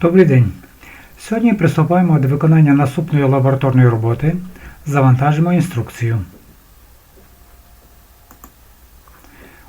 Добрий день. Сьогодні приступаємо до виконання наступної лабораторної роботи. Завантажимо інструкцію.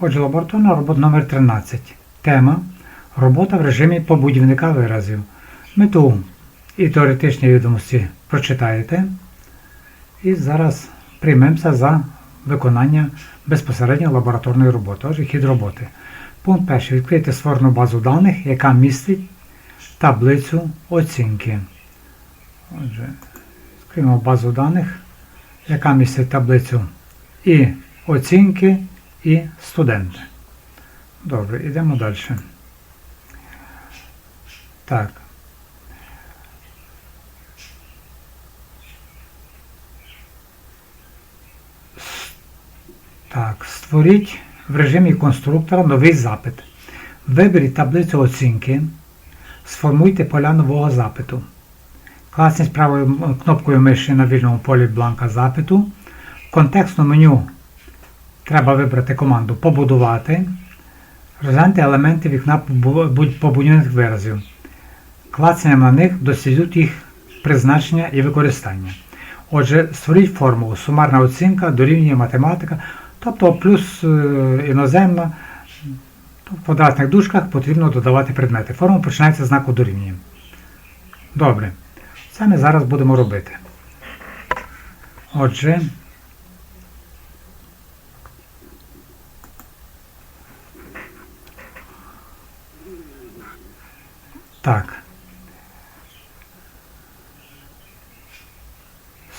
Отже, лабораторна робота номер 13. Тема Робота в режимі побудівника виразів. Мету і теоретичні відомості прочитаєте. І зараз приймемося за виконання безпосередньо лабораторної роботи. Отже, хід роботи. Пункт перший. Відкрийте створену базу даних, яка містить таблицю оцінки. Отже, відкриємо базу даних, яка містить таблицю і оцінки, і студенти. Добре, йдемо далі. Так. Так, створіть в режимі конструктора новий запит. Виберіть таблицю оцінки. Сформуйте поля нового запиту. Класніть правою кнопкою миші на вільному полі бланка запиту. В контекстному меню треба вибрати команду Побудувати. Розгляньте елементи вікна побудівних виразів. Клацанням на них дослідіть їх призначення і використання. Отже, створіть формулу сумарна оцінка дорівнює математика, тобто плюс е, іноземна. В квадратних дужках потрібно додавати предмети. Формула починається з знаку дорівнює. Добре. Це ми зараз будемо робити. Отже, так.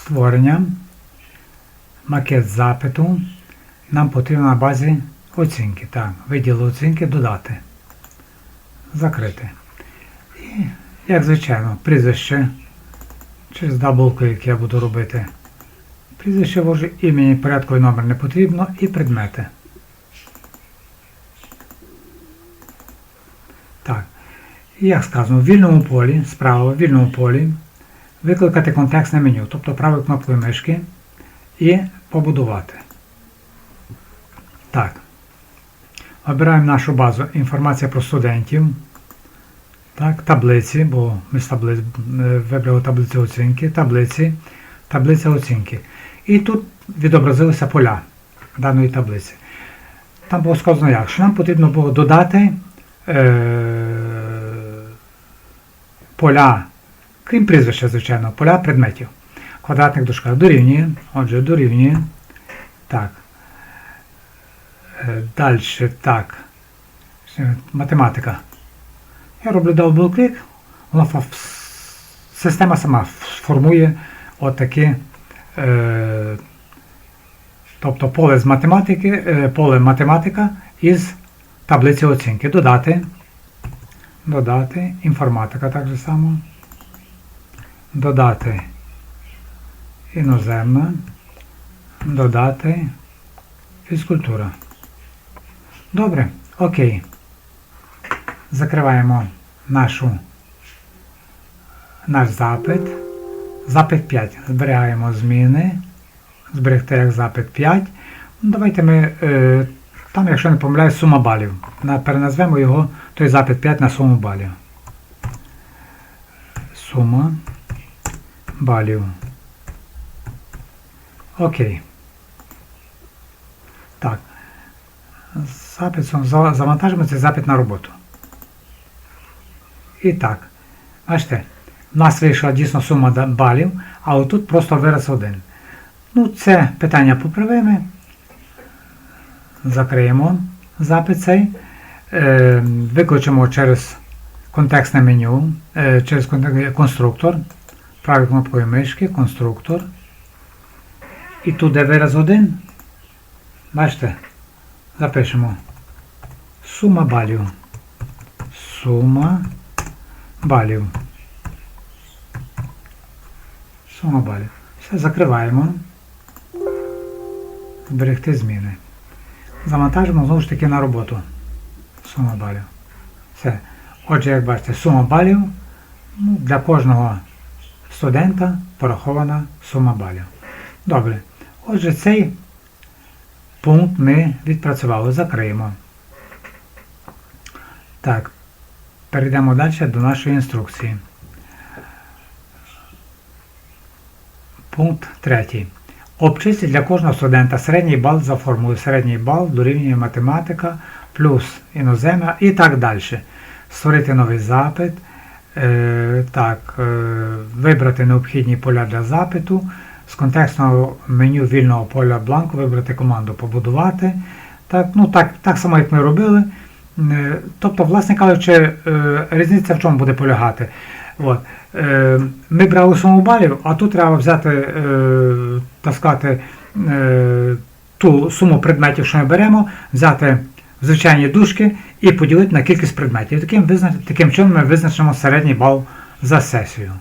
Створення. Макет запиту. Нам потрібно на базі оцінки. Так, виділ оцінки додати. Закрити. І, як звичайно, прізвище. Через дабл-клік я буду робити. Прізвище ввожу, імені, порядковий номер не потрібно і предмети. Так. І як сказано, в вільному полі, справа в вільному полі викликати контекстне меню, тобто правою кнопкою мишки і побудувати. Так. Обираємо нашу базу інформація про студентів. Так, таблиці, бо ми з таблиць е, вибрали таблицю оцінки, таблиці, таблиця оцінки. І тут відобразилися поля даної таблиці. Там було сказано як, що нам потрібно було додати е, поля, крім прізвища, звичайно, поля предметів. Квадратних дужках дорівнює. Отже, дорівнює. Так. Далі, так. Математика. Я роблю дабл-клік, система сама сформує отакі, е, тобто поле з математики, е, поле математика із таблиці оцінки. Додати, додати, інформатика так же само, додати іноземна, додати фізкультура. Добре, окей. Закриваємо нашу, наш запит. Запит 5. Зберігаємо зміни. Зберегти як запит 5. Ну, давайте ми, е, там, якщо не помиляюсь, сума балів. Переназвемо його, той запит 5 на суму балів. Сума балів. Окей. Так. Запит завантажимо цей запит на роботу. І так, бачите, в нас вийшла дійсно сума балів, а отут просто вираз один. Ну, це питання поправимо. Закриємо запит цей. Е, виключимо через контекстне меню, е, через конструктор. Правою кнопкою мишки, конструктор. І тут де вираз один. Бачите, запишемо сума балів. Сума балів. Сума балів. Все, закриваємо. Зберегти зміни. Завантажимо знову ж таки на роботу. Сума балів. Все. Отже, як бачите, сума балів ну, для кожного студента порахована сума балів. Добре. Отже, цей пункт ми відпрацювали. Закриємо. Так. Перейдемо далі до нашої інструкції. Пункт 3. Обчисліть для кожного студента середній бал за формулою середній бал дорівнює математика плюс іноземна і так далі. Створити новий запит. Е, так, е, вибрати необхідні поля для запиту. З контекстного меню вільного поля бланку вибрати команду Побудувати. Так, ну, так, так само, як ми робили. Е, Тобто, власне кажучи, е, різниця в чому буде полягати. От. Е, Ми брали суму балів, а тут треба взяти, так сказати, ту суму предметів, що ми беремо, взяти звичайні дужки і поділити на кількість предметів. Таким. Таким чином ми визначимо середній бал за сесію.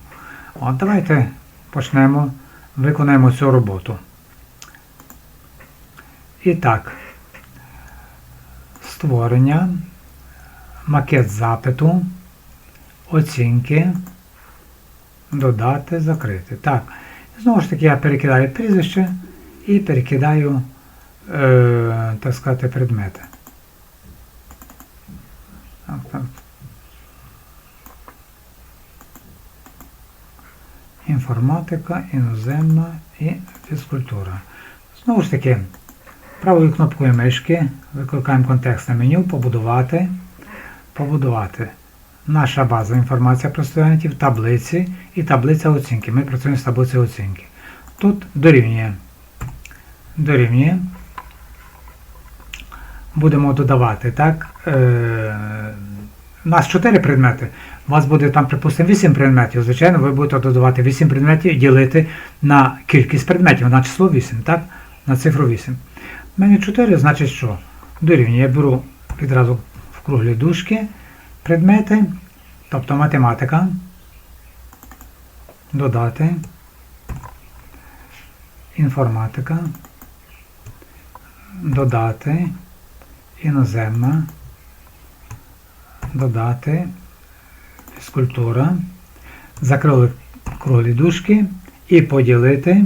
От, Давайте почнемо, виконаємо цю роботу. І так, створення, макет запиту, оцінки, додати, закрити. Так, знову ж таки я перекидаю прізвище і перекидаю, е, так сказати, предмети. Так, так. Інформатика, іноземна і фізкультура. Знову ж таки, правою кнопкою мишки викликаємо контекстне меню, побудувати, побудувати. Наша база інформація про студентів, таблиці і таблиця оцінки. Ми працюємо з таблицею оцінки. Тут дорівнює. Дорівнює. Будемо додавати, так? Е, у нас 4 предмети. У вас буде там, припустимо, 8 предметів. Звичайно, ви будете додавати 8 предметів і ділити на кількість предметів, на число 8, так? На цифру 8. У мене 4, значить що? Дорівнює. Я беру відразу круглі дужки предмети, тобто математика, додати, інформатика, додати, іноземна, додати, фізкультура, закрили круглі дужки і поділити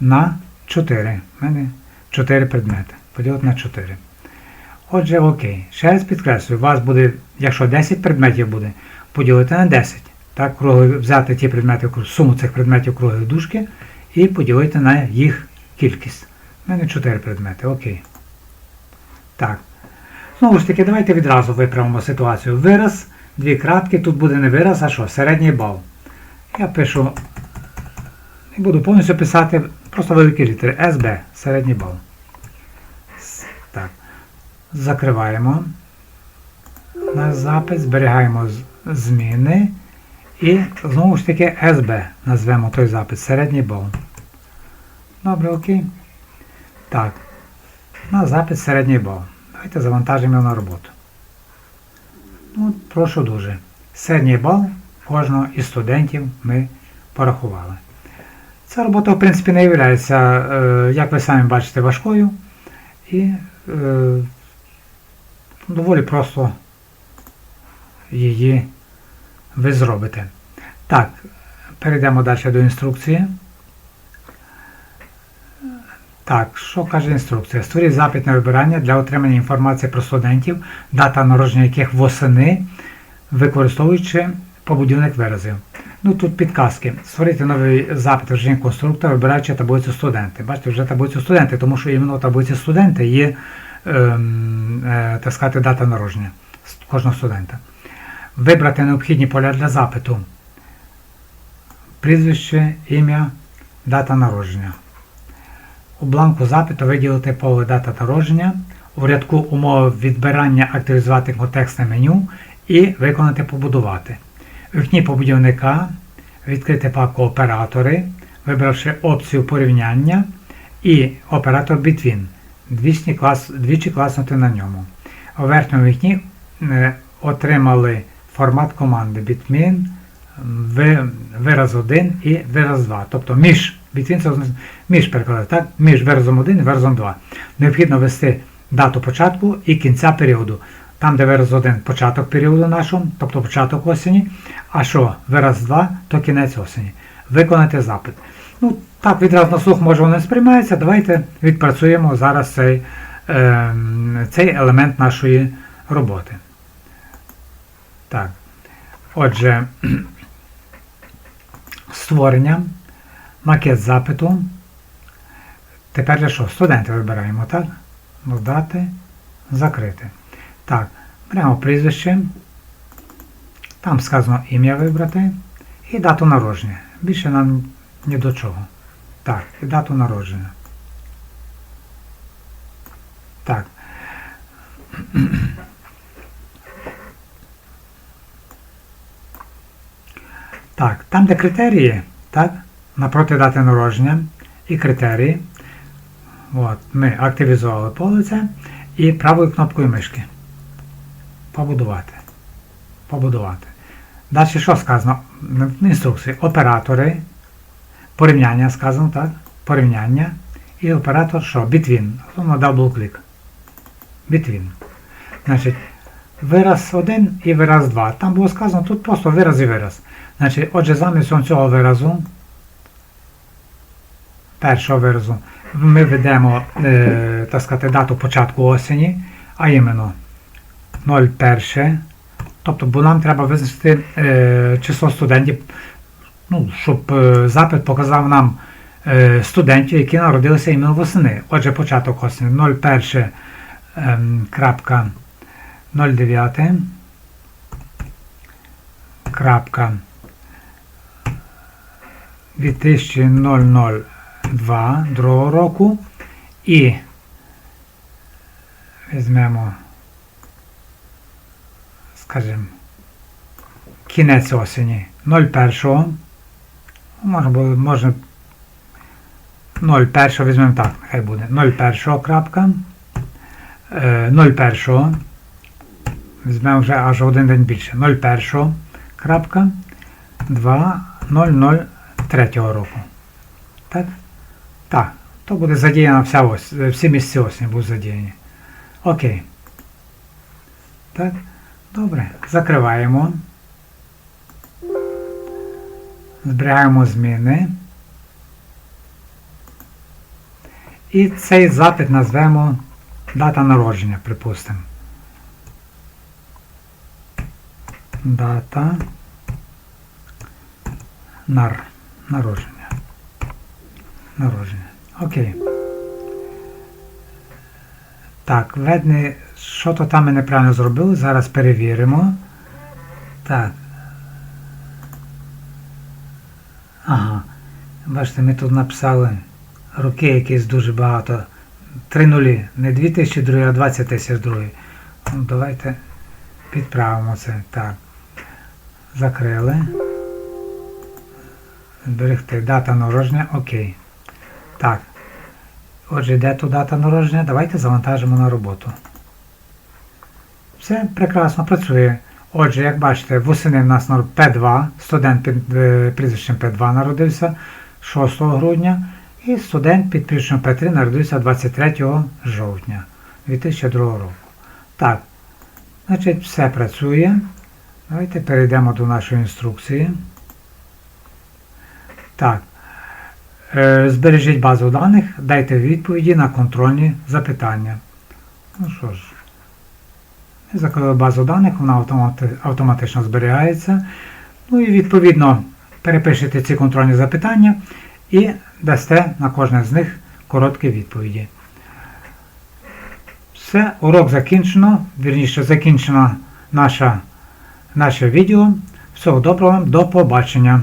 на 4. У мене 4 предмети. Поділити на 4. Отже, окей. Ще раз підкреслюю, у вас буде, якщо 10 предметів буде, поділити на 10. Так, кругли, взяти ті предмети, суму цих предметів круглої дужки і поділити на їх кількість. У мене 4 предмети, окей. Так. Знову ж таки, давайте відразу виправимо ситуацію. Вираз, дві крапки, тут буде не вираз, а що? Середній бал. Я пишу, не буду повністю писати, просто великі літери. СБ, середній бал. Так. Закриваємо наш запис, зберігаємо зміни і знову ж таки СБ назвемо той запис, середній бал. Добре, окей. Так. На запис середній бал. Давайте завантажимо його на роботу. Ну, Прошу дуже. Середній бал кожного із студентів ми порахували. Ця робота, в принципі, не є, як ви самі бачите, важкою. І е, доволі просто її ви зробите. Так, перейдемо далі до інструкції. Так, що каже інструкція? Створіть запит на вибирання для отримання інформації про студентів, дата народження яких восени, використовуючи побудівних виразів. Ну тут підказки. Створити новий запит в режимі конструктора, вибираючи таблицю студенти. Бачите, вже таблицю студенти, тому що іменно таблиці студенти є так сказати, дата народження кожного студента. Вибрати необхідні поля для запиту. Прізвище, ім'я, дата народження. У бланку запиту виділити поле дата народження. У рядку умови відбирання активізувати контекстне меню і виконати побудувати. У вікні побудівника відкрити папку Оператори, вибравши опцію порівняння і оператор Between. Двічі, клас, двічі класнути на ньому. У верхньому вікні е, отримали формат команди Bitmin, вираз 1 і вираз 2. Тобто між Bitmin це між перекладати, так? між виразом 1 і виразом 2. Необхідно ввести дату початку і кінця періоду. Там, де вираз 1 початок періоду нашого, тобто початок осені, а що вираз 2, то кінець осені. Виконати запит. Ну, Так, відразу на слух може воно не сприймається. Давайте відпрацюємо зараз цей, е, цей елемент нашої роботи. Так. Отже, створення, макет запиту. Тепер для що? Студенти вибираємо, так? Додати, закрити. Так, беремо прізвище. Там сказано ім'я вибрати і дату народження. Більше нам ні до чого. Так, і дату народження. Так. Так, там, де критерії, так, напроти дати народження і критерії. От, ми активізували полице і правою кнопкою мишки. Побудувати. Побудувати. Далі що сказано? В інструкції оператори, порівняння сказано, так? Порівняння. І оператор що? Between. На дабл-клік. Between. Значить, вираз 1 і вираз 2. Там було сказано, тут просто вираз і вираз. Значить, отже, замість цього виразу, першого виразу, ми ведемо е, так сказати, дату початку осені, а іменно 01. Тобто, бо нам треба визначити е, число студентів, ну, щоб е, запит показав нам е, студентів, які народилися іменно восени. Отже, початок осені 01 ем, крапка крапка 2002 другого року і візьмемо, скажімо, кінець осені 01. Було, можна 01 візьмемо так, нехай буде 01 крапка. е, 01 візьмемо вже аж один день більше. 01 крапка 2003 року. Так? Так. То буде задіяна вся ось, всі місці осені будуть задіяні. Окей. Так. Добре. Закриваємо. Зберігаємо зміни. І цей запит назвемо дата народження, припустимо. Дата нар. Народження. Народження. Окей. Так, видно, що то там ми неправильно зробили. Зараз перевіримо. Так. Ага. Бачите, ми тут написали роки якісь дуже багато. Три нулі. Не 2002, а 20 тисяч другий. Ну, давайте підправимо це. Так. Закрили. Зберегти. Дата народження. Окей. Так. Отже, де тут дата народження? Давайте завантажимо на роботу. Все прекрасно працює. Отже, як бачите, восени в нас П2, студент під е, прізвищем П2 народився 6 грудня, і студент під прізвищем П3 народився 23 жовтня 2002 року. Так, значить, все працює. Давайте перейдемо до нашої інструкції. Так. Е, Збережіть базу даних, дайте відповіді на контрольні запитання. Ну що ж, ми базу даних, вона автоматично зберігається. Ну і відповідно перепишете ці контрольні запитання і дасте на кожне з них короткі відповіді. Все, урок закінчено. Вірніше, закінчено наша, наше відео. Всього доброго до побачення!